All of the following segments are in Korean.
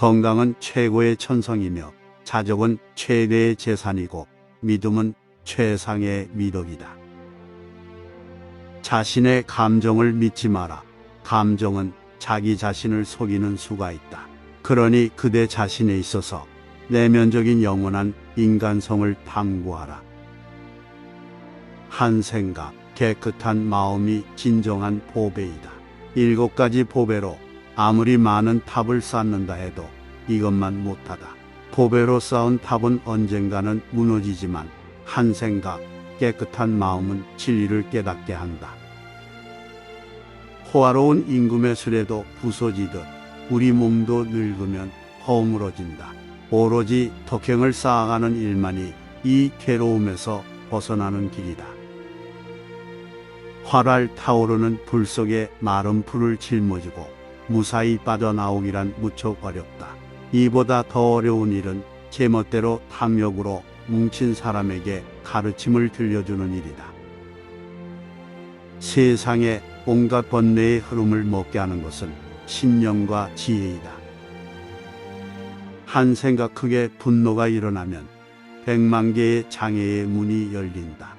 건강은 최고의 천성이며 자족은 최대의 재산이고 믿음은 최상의 미덕이다. 자신의 감정을 믿지 마라. 감정은 자기 자신을 속이는 수가 있다. 그러니 그대 자신에 있어서 내면적인 영원한 인간성을 탐구하라. 한 생각, 깨끗한 마음이 진정한 보배이다. 일곱 가지 보배로 아무리 많은 탑을 쌓는다 해도 이것만 못하다. 보배로 쌓은 탑은 언젠가는 무너지지만 한 생각, 깨끗한 마음은 진리를 깨닫게 한다. 호화로운 임금의 술에도 부서지듯 우리 몸도 늙으면 허물어진다. 오로지 덕행을 쌓아가는 일만이 이 괴로움에서 벗어나는 길이다. 활활 타오르는 불 속에 마른 풀을 짊어지고 무사히 빠져나오기란 무척 어렵다. 이보다 더 어려운 일은 제멋대로 탐욕으로 뭉친 사람에게 가르침을 들려주는 일이다. 세상에 온갖 번뇌의 흐름을 먹게 하는 것은 신념과 지혜이다. 한 생각 크게 분노가 일어나면 백만 개의 장애의 문이 열린다.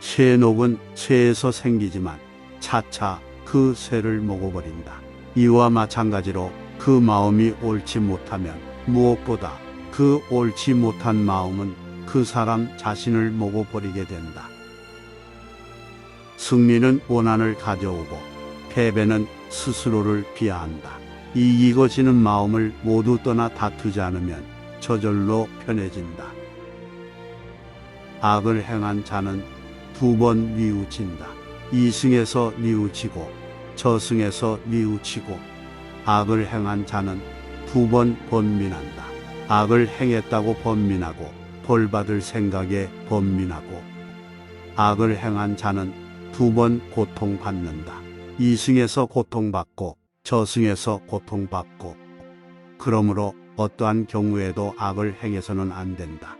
쇠녹은 쇠에서 생기지만 차차 그 쇠를 먹어버린다. 이와 마찬가지로 그 마음이 옳지 못하면 무엇보다 그 옳지 못한 마음은 그 사람 자신을 먹어버리게 된다. 승리는 원한을 가져오고 패배는 스스로를 비하한다. 이기고 지는 마음을 모두 떠나 다투지 않으면 저절로 편해진다. 악을 행한 자는 두번 뉘우친다. 이승에서 뉘우치고 저승에서 뉘우치고 악을 행한 자는 두 번 번민한다. 악을 행했다고 번민하고 벌받을 생각에 번민하고 악을 행한 자는 두 번 고통받는다. 이승에서 고통받고 저승에서 고통받고 그러므로 어떠한 경우에도 악을 행해서는 안 된다.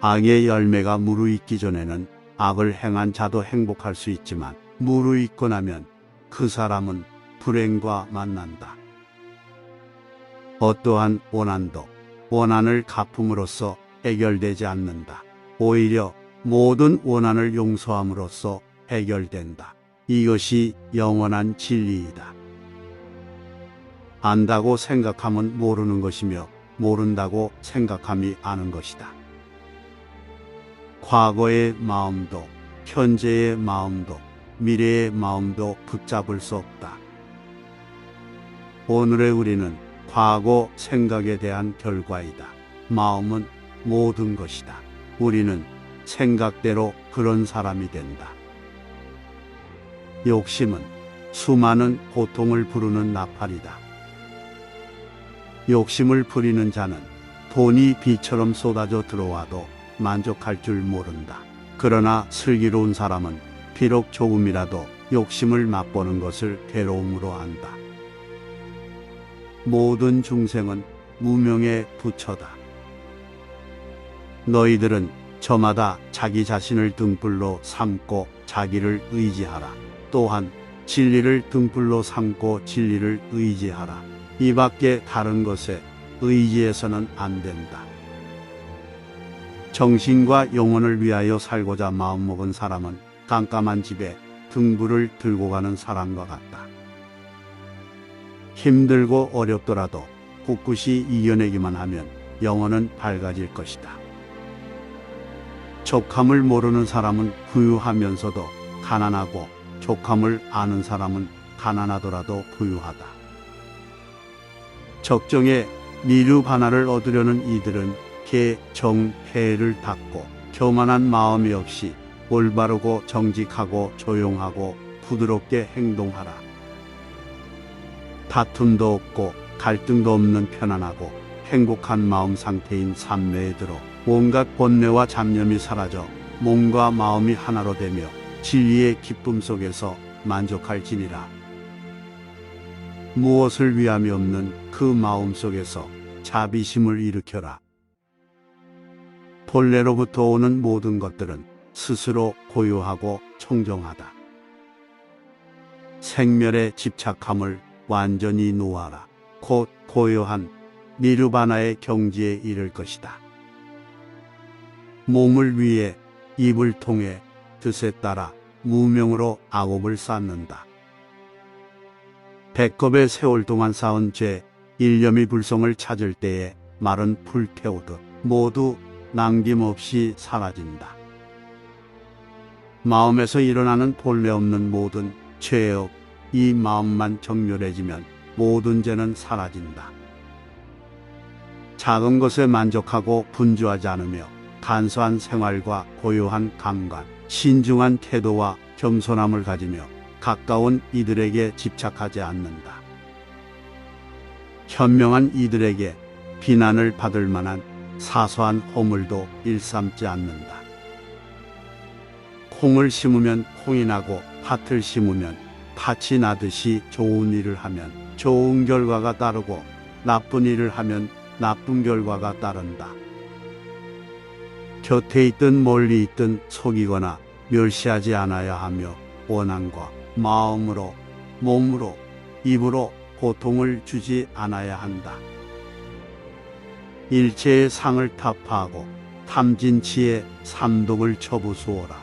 악의 열매가 무르익기 전에는 악을 행한 자도 행복할 수 있지만 무르익고 나면 그 사람은 불행과 만난다. 어떠한 원한도 원한을 갚음으로써 해결되지 않는다. 오히려 모든 원한을 용서함으로써 해결된다. 이것이 영원한 진리이다. 안다고 생각하면 모르는 것이며 모른다고 생각함이 아는 것이다. 과거의 마음도 현재의 마음도 미래의 마음도 붙잡을 수 없다. 오늘의 우리는 과거 생각에 대한 결과이다. 마음은 모든 것이다. 우리는 생각대로 그런 사람이 된다. 욕심은 수많은 고통을 부르는 나팔이다. 욕심을 부리는 자는 돈이 비처럼 쏟아져 들어와도 만족할 줄 모른다. 그러나 슬기로운 사람은 비록 조금이라도 욕심을 맛보는 것을 괴로움으로 안다. 모든 중생은 무명의 부처다. 너희들은 저마다 자기 자신을 등불로 삼고 자기를 의지하라. 또한 진리를 등불로 삼고 진리를 의지하라. 이 밖에 다른 것에 의지해서는 안 된다. 정신과 영혼을 위하여 살고자 마음먹은 사람은 깜깜한 집에 등불을 들고 가는 사람과 같다. 힘들고 어렵더라도 꿋꿋이 이겨내기만 하면 영혼은 밝아질 것이다. 족함을 모르는 사람은 부유하면서도 가난하고 족함을 아는 사람은 가난하더라도 부유하다. 적정의 니르바나를 얻으려는 이들은 개, 정, 해를 닫고 교만한 마음이 없이 올바르고 정직하고 조용하고 부드럽게 행동하라. 다툼도 없고 갈등도 없는 편안하고 행복한 마음 상태인 삼매에 들어 온갖 번뇌와 잡념이 사라져 몸과 마음이 하나로 되며 진리의 기쁨 속에서 만족할지니라. 무엇을 위함이 없는 그 마음 속에서 자비심을 일으켜라. 본래로부터 오는 모든 것들은 스스로 고요하고 청정하다. 생멸에 집착함을 완전히 노하라. 곧 고요한 니르바나의 경지에 이를 것이다. 몸을 위해 입을 통해 뜻에 따라 무명으로 악업을 쌓는다. 백겁의 세월 동안 쌓은 죄, 일념이 불성을 찾을 때에 말은 불태우듯 모두 남김없이 사라진다. 마음에서 일어나는 본래 없는 모든 죄업, 이 마음만 정렬해지면 모든 죄는 사라진다. 작은 것에 만족하고 분주하지 않으며 간소한 생활과 고요한 감관, 신중한 태도와 겸손함을 가지며 가까운 이들에게 집착하지 않는다. 현명한 이들에게 비난을 받을 만한 사소한 허물도 일삼지 않는다. 콩을 심으면 콩이 나고 팥을 심으면 팥이 나듯이 좋은 일을 하면 좋은 결과가 따르고 나쁜 일을 하면 나쁜 결과가 따른다. 곁에 있든 멀리 있든 속이거나 멸시하지 않아야 하며 원한과 마음으로 몸으로 입으로 고통을 주지 않아야 한다. 일체의 상을 타파하고 탐진치의 삼독을 처부수어라.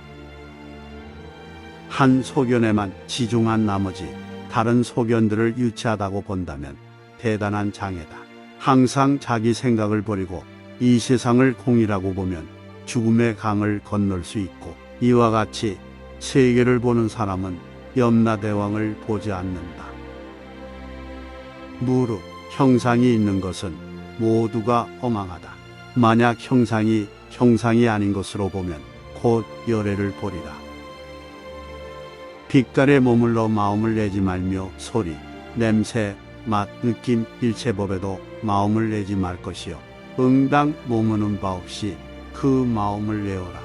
한 소견에만 지중한 나머지 다른 소견들을 유치하다고 본다면 대단한 장애다. 항상 자기 생각을 버리고 이 세상을 공이라고 보면 죽음의 강을 건널 수 있고 이와 같이 세계를 보는 사람은 염라대왕을 보지 않는다. 무릇 형상이 있는 것은 모두가 허망하다. 만약 형상이 형상이 아닌 것으로 보면 곧 열애를 보리라. 빛깔에 머물러 마음을 내지 말며 소리, 냄새, 맛, 느낌, 일체법에도 마음을 내지 말 것이요. 응당 머무는 바 없이 그 마음을 내어라.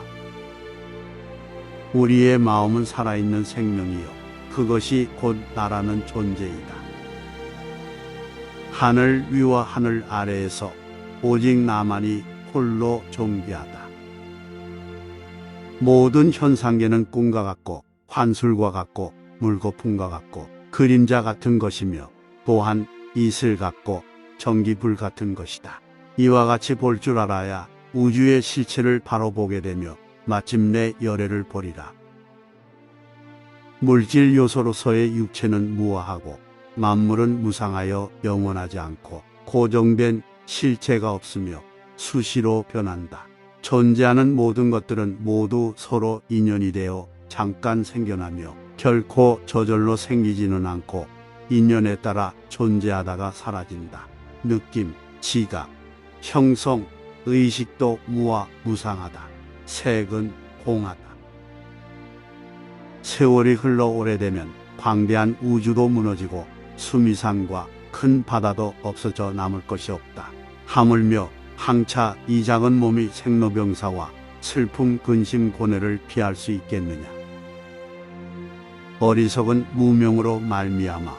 우리의 마음은 살아있는 생명이요. 그것이 곧 나라는 존재이다. 하늘 위와 하늘 아래에서 오직 나만이 홀로 존귀하다. 모든 현상계는 꿈과 같고 환술과 같고 물거품과 같고 그림자 같은 것이며 또한 이슬 같고 전기불 같은 것이다. 이와 같이 볼 줄 알아야 우주의 실체를 바로 보게 되며 마침내 열애를 보리라. 물질 요소로서의 육체는 무화하고 만물은 무상하여 영원하지 않고 고정된 실체가 없으며 수시로 변한다. 존재하는 모든 것들은 모두 서로 인연이 되어 잠깐 생겨나며 결코 저절로 생기지는 않고 인연에 따라 존재하다가 사라진다. 느낌, 지각, 형성, 의식도 무와 무상하다. 색은 공하다. 세월이 흘러 오래되면 광대한 우주도 무너지고 수미산과 큰 바다도 없어져 남을 것이 없다. 하물며 항차 이 작은 몸이 생로병사와 슬픔 근심 고뇌를 피할 수 있겠느냐. 어리석은 무명으로 말미암아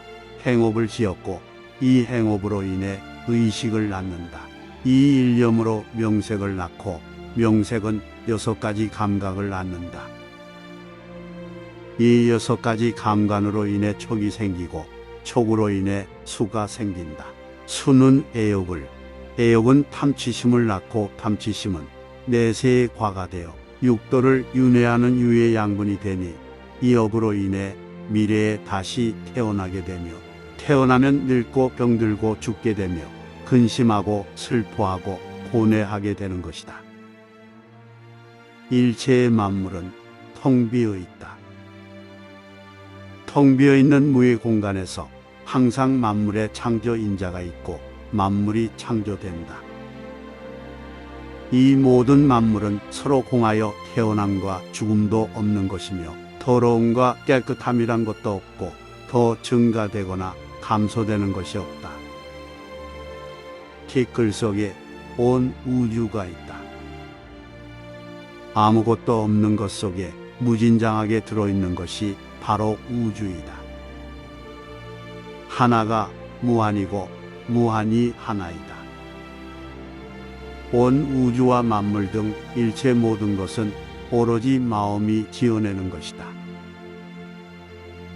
행업을 지었고 이 행업으로 인해 의식을 낳는다. 이 일념으로 명색을 낳고 명색은 여섯 가지 감각을 낳는다. 이 여섯 가지 감관으로 인해 촉이 생기고 촉으로 인해 수가 생긴다. 수는 애욕을, 애욕은 탐취심을 낳고 탐취심은 내세의 과가 되어 육도를 윤회하는 유의 양분이 되니 이 업으로 인해 미래에 다시 태어나게 되며 태어나면 늙고 병들고 죽게 되며 근심하고 슬퍼하고 고뇌하게 되는 것이다. 일체의 만물은 텅 비어 있다. 텅 비어 있는 무의 공간에서 항상 만물의 창조 인자가 있고 만물이 창조된다. 이 모든 만물은 서로 공하여 태어남과 죽음도 없는 것이며 더러움과 깨끗함이란 것도 없고 더 증가되거나 감소되는 것이 없다. 티끌 속에 온 우주가 있다. 아무것도 없는 것 속에 무진장하게 들어있는 것이 바로 우주이다. 하나가 무한이고 무한이 하나이다. 온 우주와 만물 등 일체 모든 것은 오로지 마음이 지어내는 것이다.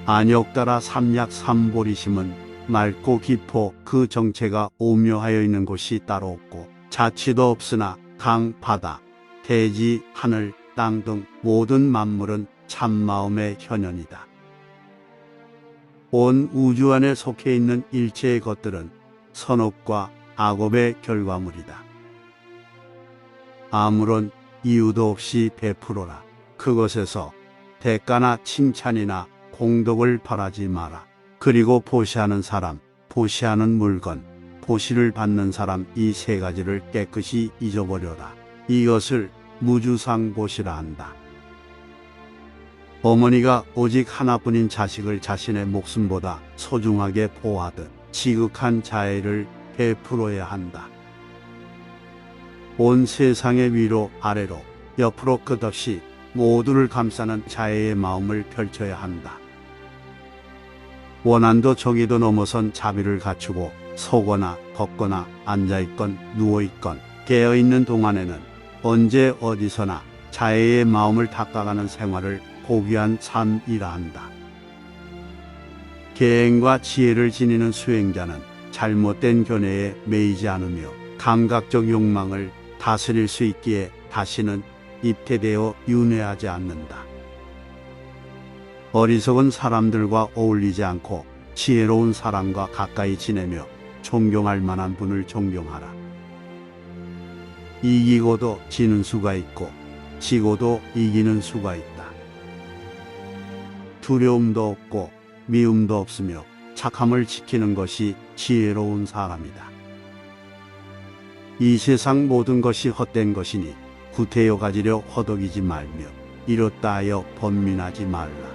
안욕 따라 삼약 삼보리심은 맑고 깊어 그 정체가 오묘하여 있는 곳이 따로 없고 자치도 없으나 강, 바다, 대지, 하늘, 땅 등 모든 만물은 참마음의 현현이다. 온 우주 안에 속해 있는 일체의 것들은 선업과 악업의 결과물이다. 아무런 이유도 없이 베풀어라. 그것에서 대가나 칭찬이나 공덕을 바라지 마라. 그리고 보시하는 사람, 보시하는 물건, 보시를 받는 사람 이 세 가지를 깨끗이 잊어버려라. 이것을 무주상 보시라 한다. 어머니가 오직 하나뿐인 자식을 자신의 목숨보다 소중하게 보호하듯 지극한 자애를 베풀어야 한다. 온 세상의 위로 아래로 옆으로 끝없이 모두를 감싸는 자애의 마음을 펼쳐야 한다. 원한도 정의도 넘어선 자비를 갖추고 서거나 걷거나 앉아있건 누워있건 깨어있는 동안에는 언제 어디서나 자애의 마음을 닦아가는 생활을 고귀한 삶이라 한다. 계행과 지혜를 지니는 수행자는 잘못된 견해에 매이지 않으며 감각적 욕망을 다스릴 수 있기에 다시는 입퇴되어 윤회하지 않는다. 어리석은 사람들과 어울리지 않고 지혜로운 사람과 가까이 지내며 존경할 만한 분을 존경하라. 이기고도 지는 수가 있고 지고도 이기는 수가 있다. 두려움도 없고 미움도 없으며 착함을 지키는 것이 지혜로운 사람이다. 이 세상 모든 것이 헛된 것이니 구태여 가지려 허덕이지 말며 이렇다 하여 번민하지 말라.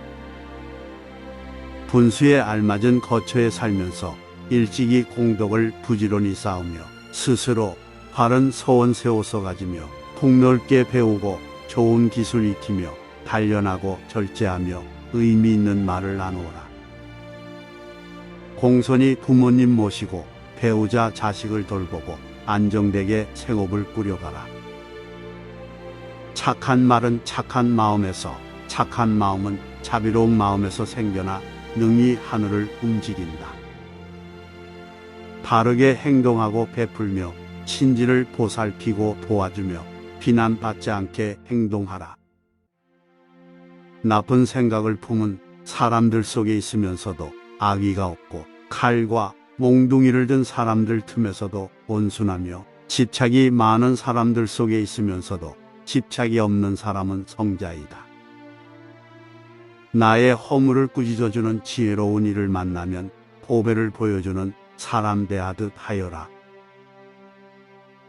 분수에 알맞은 거처에 살면서 일찍이 공덕을 부지런히 쌓으며 스스로 바른 서원 세워서 가지며 폭넓게 배우고 좋은 기술 익히며 단련하고 절제하며 의미 있는 말을 나누어라. 공손히 부모님 모시고 배우자 자식을 돌보고 안정되게 생업을 꾸려가라. 착한 말은 착한 마음에서, 착한 마음은 자비로운 마음에서 생겨나 능히 하늘을 움직인다. 바르게 행동하고 베풀며 친지를 보살피고 도와주며 비난받지 않게 행동하라. 나쁜 생각을 품은 사람들 속에 있으면서도 악의가 없고 칼과 몽둥이를 든 사람들 틈에서도 온순하며 집착이 많은 사람들 속에 있으면서도 집착이 없는 사람은 성자이다. 나의 허물을 꾸짖어주는 지혜로운 이를 만나면 보배를 보여주는 사람 대하듯 하여라.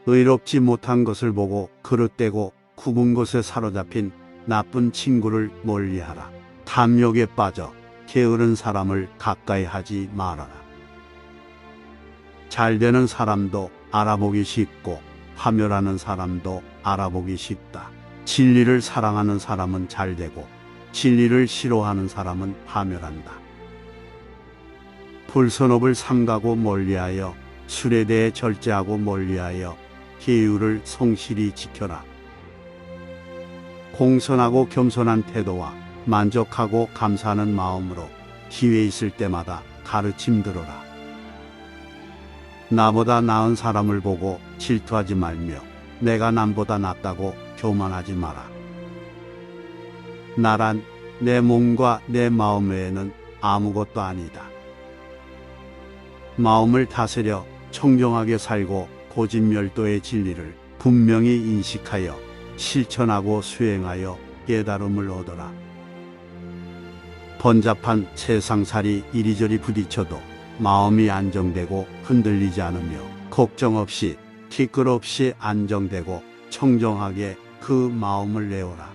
의롭지 못한 것을 보고 그릇되고 굽은 것에 사로잡힌 나쁜 친구를 멀리하라. 탐욕에 빠져 게으른 사람을 가까이 하지 말아라. 잘 되는 사람도 알아보기 쉽고 파멸하는 사람도 알아보기 쉽다. 진리를 사랑하는 사람은 잘 되고 진리를 싫어하는 사람은 파멸한다. 불선업을 삼가고 멀리하여 술에 대해 절제하고 멀리하여 계율을 성실히 지켜라. 공손하고 겸손한 태도와 만족하고 감사하는 마음으로 기회 있을 때마다 가르침 들어라. 나보다 나은 사람을 보고 질투하지 말며 내가 남보다 낫다고 교만하지 마라. 나란 내 몸과 내 마음 외에는 아무것도 아니다. 마음을 다스려 청정하게 살고 고진멸도의 진리를 분명히 인식하여 실천하고 수행하여 깨달음을 얻어라. 번잡한 세상살이 이리저리 부딪혀도 마음이 안정되고 흔들리지 않으며 걱정 없이 티끌 없이 안정되고 청정하게 그 마음을 내어라.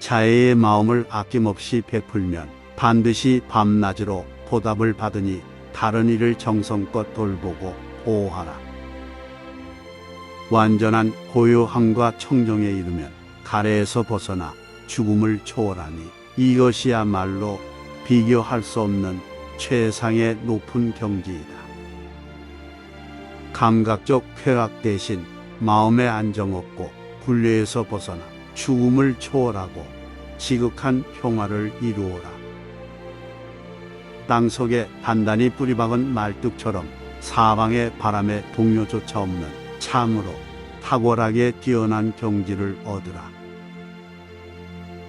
자애의 마음을 아낌없이 베풀면 반드시 밤낮으로 보답을 받으니 다른 이를 정성껏 돌보고 보호하라. 완전한 고요함과 청정에 이르면 가래에서 벗어나 죽음을 초월하니 이것이야말로 비교할 수 없는 최상의 높은 경지이다. 감각적 쾌락 대신 마음의 안정 얻고 굴레에서 벗어나 죽음을 초월하고 지극한 평화를 이루어라. 땅 속에 단단히 뿌리박은 말뚝처럼 사방의 바람에 동료조차 없는 참으로 탁월하게 뛰어난 경지를 얻으라.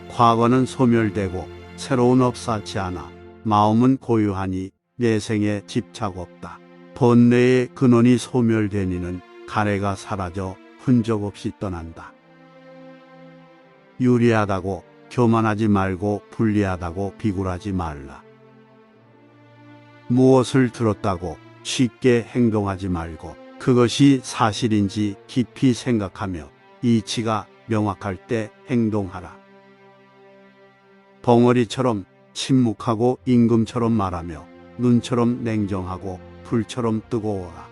과거는 소멸되고 새로운 업사치 않아 마음은 고요하니 내생에 집착 없다. 번뇌의 근원이 소멸되니는 가래가 사라져 흔적 없이 떠난다. 유리하다고 교만하지 말고 불리하다고 비굴하지 말라. 무엇을 들었다고 쉽게 행동하지 말고 그것이 사실인지 깊이 생각하며 이치가 명확할 때 행동하라. 벙어리처럼 침묵하고 임금처럼 말하며 눈처럼 냉정하고 불처럼 뜨거워라.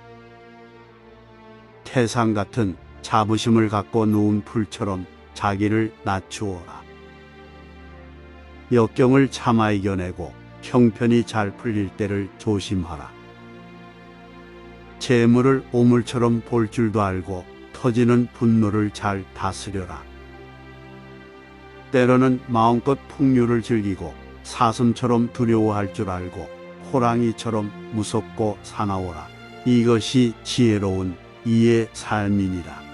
태상 같은 자부심을 갖고 누운 불처럼 자기를 낮추어라. 역경을 참아 이겨내고 형편이 잘 풀릴 때를 조심하라. 재물을 오물처럼 볼 줄도 알고 터지는 분노를 잘 다스려라. 때로는 마음껏 풍류를 즐기고 사슴처럼 두려워할 줄 알고 호랑이처럼 무섭고 사나워라. 이것이 지혜로운 이의 삶이니라.